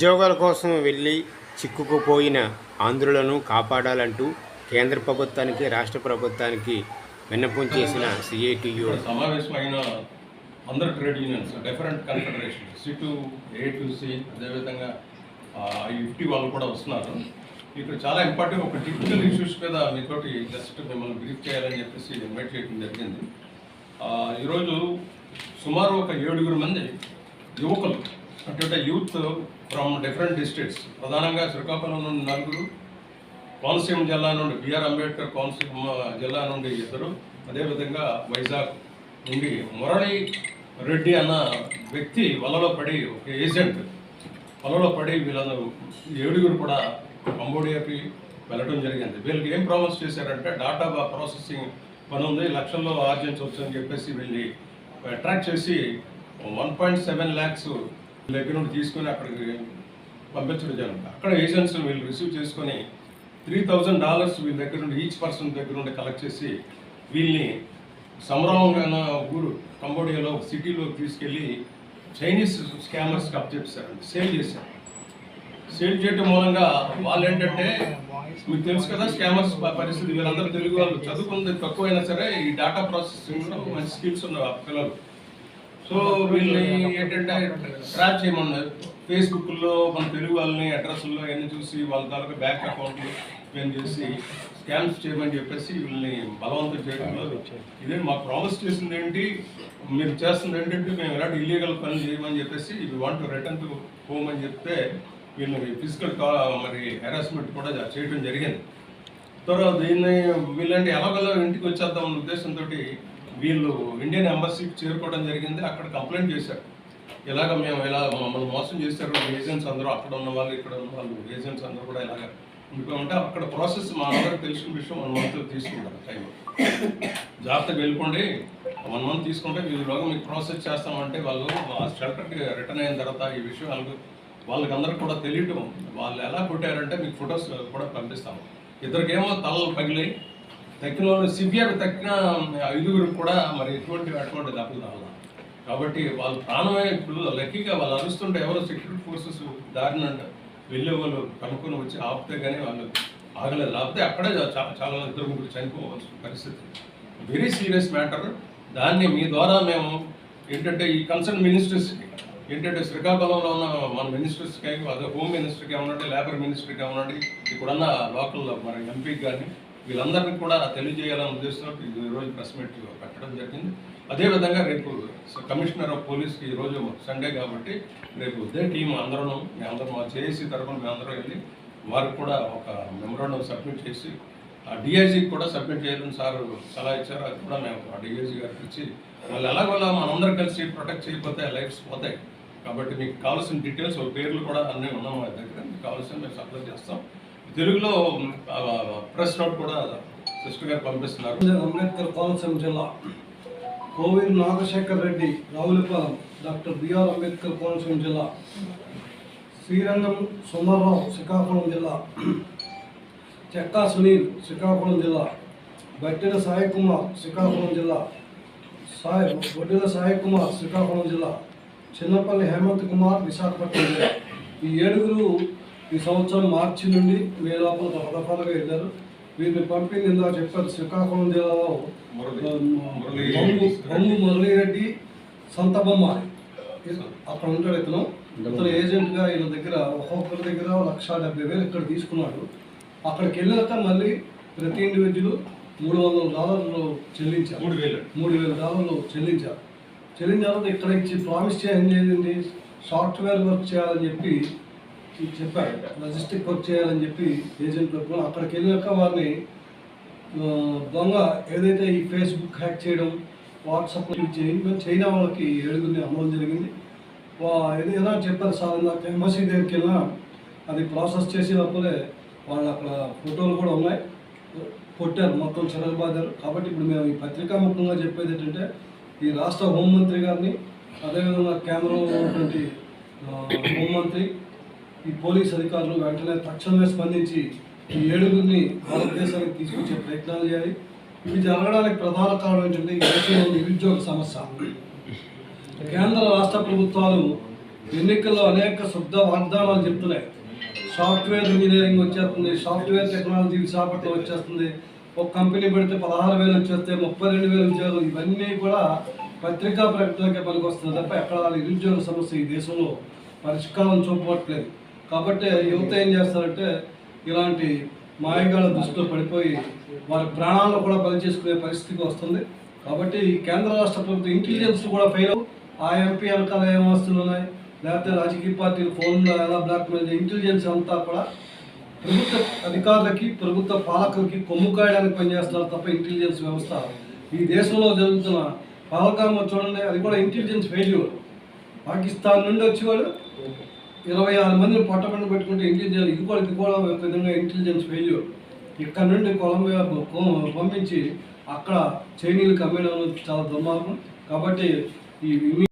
ఉద్యోగాల కోసం వెళ్ళి చిక్కుకుపోయిన ఆంధ్రులను కాపాడాలంటూ కేంద్ర ప్రభుత్వానికి రాష్ట్ర ప్రభుత్వానికి విన్నపం చేసిన సిఐటియు సమావేశమైన అందరు trade unions different confederation CITU ఏ అదేవిధంగా ఫిఫ్టీ వాళ్ళు కూడా వస్తున్నారు. ఇక్కడ చాలా ఇంపార్టెంట్ ఒక డిజిటల్ ఇష్యూస్ మీద మీతోటి జస్ట్ మిమ్మల్ని బ్రీఫ్ చేయాలని చెప్పేసి ఇన్వైట్ చేయడం జరిగింది. ఈరోజు సుమారు ఒక ఏడుగురు మంది యువకులు అంటే యూత్ ఫ్రమ్ డిఫరెంట్ డిస్ట్రిక్ట్స్ ప్రధానంగా శ్రీకాకుళం నుండి నలుగురు కోనసీమ జిల్లా నుండి బిఆర్ అంబేద్కర్ కోనసీమ జిల్లా నుండి ఇద్దరు అదేవిధంగా వైజాగ్ నుండి మురళి రెడ్డి అన్న వ్యక్తి వలలో పడి ఒక ఏజెంట్. వలలో పడి వీళ్ళందరూ ఏడుగురు కూడా కంబోడియాకి వెళ్ళడం జరిగింది. వీళ్ళకి ఏం ప్రామిస్ చేశారంటే డాటా ప్రాసెసింగ్ పని ఉంది లక్షల్లో ఆర్జించవచ్చు అని చెప్పేసి వెళ్ళి అట్రాక్ట్ చేసి వన్ పాయింట్ సెవెన్ ల్యాక్స్ దగ్గర నుండి తీసుకొని అక్కడికి పంపించడం జరిగింది అక్కడ ఏజెంట్స్ వీళ్ళు రిసీవ్ చేసుకొని త్రీ థౌజండ్ డాలర్స్ వీళ్ళ దగ్గర నుండి ఈచ్ పర్సన్ దగ్గర నుండి కలెక్ట్ చేసి వీళ్ళని సమరంగా ఊరు కంబోడియాలో సిటీలో తీసుకెళ్ళి చైనీస్ స్కామర్స్కి అప్ చేశారండి సేల్ చేశారు. సేల్ చేయడం మూలంగా వాళ్ళు ఏంటంటే మీకు తెలుసు కదా స్కామర్స్ పరిస్థితి. వీళ్ళందరూ తెలుగు వాళ్ళు చదువుకుంది తక్కువైనా సరే ఈ డేటా ప్రాసెసింగ్లో మంచి స్కిల్స్ ఉన్న పిల్లలు. సో వీళ్ళని ఏంటంటే ట్రాప్ చేయమన్నారు. ఫేస్బుక్లో మన తెలుగు వాళ్ళని అడ్రస్లో అన్ని చూసి వాళ్ళ తాలూకా బ్యాంక్ అకౌంట్లు ఓపెన్ చేసి స్కామ్స్ చేయమని చెప్పేసి వీళ్ళని బలవంతం చేయడంలో ఇదే మాకు ప్రామిస్ చేసింది ఏంటి? మీరు చేస్తుంది ఏంటంటే మేము ఎలాంటి ఇల్లీగల్ పనులు చేయమని చెప్పేసి we want return to home అని చెప్తే వీళ్ళని ఫిజికల్ మరి హెరాస్మెంట్ కూడా చేయడం జరిగింది. తర్వాత దీన్ని వీళ్ళంటే ఎలాగోలా ఇంటికి వచ్చేద్దాం అన్న ఉద్దేశంతో వీళ్ళు ఇండియన్ ఎంబసీకి చేరుకోవడం జరిగింది. అక్కడ కంప్లైంట్ చేశారు. ఇలాగ మేము ఇలా మమ్మల్ని మోసం చేశారు? ఏజెంట్స్ అందరూ అక్కడ ఉన్న వాళ్ళు ఇక్కడ ఉన్న వాళ్ళు ఏజెంట్స్ అందరూ కూడా ఇలాగ ఉండిపోయి అక్కడ ప్రాసెస్ మా అందరికి తెలిసిన విషయం వన్ మంత్ తీసుకుంటారు టైం జాగ్రత్తగా వెళ్ళిపోండి. వన్ మంత్ తీసుకుంటే వీళ్ళలోగా మీకు ప్రాసెస్ చేస్తామంటే వాళ్ళు ఆ షెల్టర్కి రిటర్న్ అయిన తర్వాత ఈ విషయం వాళ్ళకు వాళ్ళకి అందరికి కూడా తెలియటం వాళ్ళు ఎలా కొట్టారంటే మీకు ఫొటోస్ కూడా పంపిస్తాము. ఇద్దరికేమో తలలు పగిలి తక్కిన సివియర్ తక్కిన ఐదుగురు కూడా మరి ఎటువంటి అటువంటి దెబ్బలు తగల కాబట్టి వాళ్ళు ప్రాణమే ఇప్పుడు లక్కీగా వాళ్ళు అరుస్తుంటే ఎవరో సెక్యూరిటీ ఫోర్సెస్ దారిన వెళ్ళే వాళ్ళు కనుక్కొని వచ్చి ఆపితే కానీ వాళ్ళు ఆగలేదు లేకపోతే అక్కడే చాలా చాలా ఇద్దరు ముగ్గురు చనిపోవాల్సిన పరిస్థితి. వెరీ సీరియస్ మ్యాటర్ దాన్ని మీ ద్వారా మేము ఏంటంటే ఈ కన్సర్న్ మినిస్టర్స్కి ఏంటంటే శ్రీకాకుళంలో ఉన్న మన మినిస్టర్స్కి అదే హోమ్ మినిస్టర్కి ఏమనండి లేబర్ మినిస్టర్కి ఏమనండి ఇప్పుడున్న లోకల్ మన ఎంపీకి కానీ వీళ్ళందరినీ కూడా తెలియజేయాలని ఉద్దేశంతో ఈరోజు రోజు ప్రెస్ మీట్ పెట్టడం జరిగింది. అదేవిధంగా రేపు కమిషనర్ ఆఫ్ పోలీస్కి ఈరోజు సండే కాబట్టి రేపు ఉదయం టీం అందరం మేము అందరం మా చేసి తరఫున మేము వెళ్ళి వారికి కూడా ఒక మెమరాండం సబ్మిట్ చేసి ఆ డిఐజీకి కూడా సబ్మిట్ చేయాలని సార్ సలహా ఇచ్చారు. అది కూడా మేము ఆ డిఐజీ గారికి ఇచ్చి వాళ్ళు ఎలాగోలా మనందరం కలిసి ప్రొటెక్ట్ చేయకపోతే లైఫ్స్ పోతాయి. కాబట్టి మీకు కావాల్సిన డీటెయిల్స్ పేర్లు కూడా అన్నీ ఉన్నాం మా దగ్గర. మీకు కావాల్సిన మేము సప్లై చేస్తాం. తెలుగులో ప్రెస్ నోట్ కూడా సిస్టర్ గారు పంపిస్తున్నారు. అంబేద్కర్ కోనసీమ జిల్లా కోవిల్ నాగశేఖర్ రెడ్డి రావులపాలెం డాక్టర్ బిఆర్ అంబేద్కర్ కోనసీమ జిల్లా శ్రీరంగం సుమారావు శ్రీకాకుళం జిల్లా చెక్కా సునీల్ శ్రీకాకుళం జిల్లా బట్టెల సాయి కుమార్ శ్రీకాకుళం జిల్లా సాయి బొడ్డెల సాయి కుమార్ శ్రీకాకుళం జిల్లా చిన్నపల్లి హేమంత్ కుమార్ విశాఖపట్నం జిల్లా ఈ ఏడుగురు ఈ సంవత్సరం మార్చి నుండి మే లోపల దఫదఫాలుగా వెళ్ళారు. వీరిని పంపింది ఇందాక చెప్పారు శ్రీకాకుళం జిల్లాలో బొంగు మురళిరెడ్డి సంత బొమ్మాలి అక్కడ ఉంటాడు ఇతను. ఇతను ఏజెంట్గా వీళ్ళ దగ్గర ఒక్కొక్కరి దగ్గర లక్ష డెబ్బై వేలు ఇక్కడ తీసుకున్నాడు. అక్కడికి వెళ్ళాక మళ్ళీ ప్రతి ఇండివిజువల్ మూడు వందల డాలర్లు చెల్లించారు. మూడు వేలు. మూడు వేల డాలర్లు చెల్లించారు. చెల్లించిన తర్వాత ఇక్కడ ఇచ్చి ప్రామిస్ చేయండి సాఫ్ట్వేర్ వర్క్ చేయాలని చెప్పి చెప్పారు. లజిస్టిక్ వర్క్ చేయాలని చెప్పి ఏజెంట్లకు అక్కడికి వెళ్ళాక వారిని దొంగ ఏదైతే ఈ ఫేస్బుక్ హ్యాక్ చేయడం వాట్సాప్ చైనా వాళ్ళకి ఏడుగుని అమలు జరిగింది. వా ఇది ఎలా చెప్పారు సార్ నాకు ఎంబసీ దగ్గరికి వెళ్ళినా అది ప్రాసెస్ చేసేటప్పుడే వాళ్ళు అక్కడ ఫోటోలు కూడా ఉన్నాయి. కొట్టారు మొత్తం చెరగబాదారు కాబట్టి ఇప్పుడు మేము ఈ పత్రికా ముఖంగా చెప్పేది ఏంటంటే ఈ రాష్ట్ర హోంమంత్రి గారిని అదేవిధంగా కేంద్రంలో ఉన్నటువంటి హోంమంత్రి ఈ పోలీస్ అధికారులు వెంటనే తక్షణమే స్పందించి ఈ ఏడుగురిని భారతదేశానికి తీసుకొచ్చే ప్రయత్నాలు చేయాలి. ఇవి జరగడానికి ప్రధాన కారణం ఏంటంటే ఈ దేశంలో నిరుద్యోగ సమస్య. కేంద్ర రాష్ట్ర ప్రభుత్వాలు ఎన్నికల్లో అనేక శుద్ధ వాగ్దానాలు చెప్తున్నాయి. సాఫ్ట్వేర్ ఇంజనీరింగ్ వచ్చేస్తుంది సాఫ్ట్వేర్ టెక్నాలజీ విశాఖపట్నం వచ్చేస్తుంది ఒక కంపెనీ పెడితే పదహారు వేలు వచ్చేస్తే ముప్పై రెండు వేలు ఉద్యోగాలు ఇవన్నీ కూడా పత్రికా ప్రకటనకే పనికొస్తుంది తప్ప ఎక్కడ నిరుద్యోగ సమస్య ఈ దేశంలో పరిష్కారం చూపట్లేదు కాబట్టి యువత ఏం చేస్తారంటే ఇలాంటి మాయగాళ్ళ దృష్టిలో పడిపోయి వారి ప్రాణాలను కూడా బలి చేసుకునే పరిస్థితికి వస్తుంది. కాబట్టి కేంద్ర రాష్ట్ర ప్రభుత్వం ఇంటెలిజెన్స్ కూడా ఫెయిల్ ఆ ఎంపీ వెనకాల ఏం వస్తువులు ఉన్నాయి? లేకపోతే రాజకీయ పార్టీలు ఫోన్లో ఎలా బ్లాక్మెయిల్ చేయ? ఇంటెలిజెన్స్ అంతా కూడా ప్రభుత్వ అధికారులకి ప్రభుత్వ పాలకులకి కొమ్ము కాయడానికి పనిచేస్తున్నారు తప్ప ఇంటెలిజెన్స్ వ్యవస్థ ఈ దేశంలో జరుగుతున్న పాలకామ చూడండి అది కూడా ఇంటెలిజెన్స్ ఫెయిల్యూర్ పాకిస్తాన్ నుండి వచ్చేవాడు ఇరవై ఆరు మందిని పొట్టబండి పెట్టుకుంటే ఇంటెలిజెన్స్ ఇది కూడా ఇది కూడా ఒక విధంగా ఇంటెలిజెన్స్ ఫెయిల్యూర్ ఇక్కడ నుండి కొలంబియా పంపించి అక్కడ చైనీలకు అమ్మేయడం చాలా దుర్మార్గం. కాబట్టి ఈ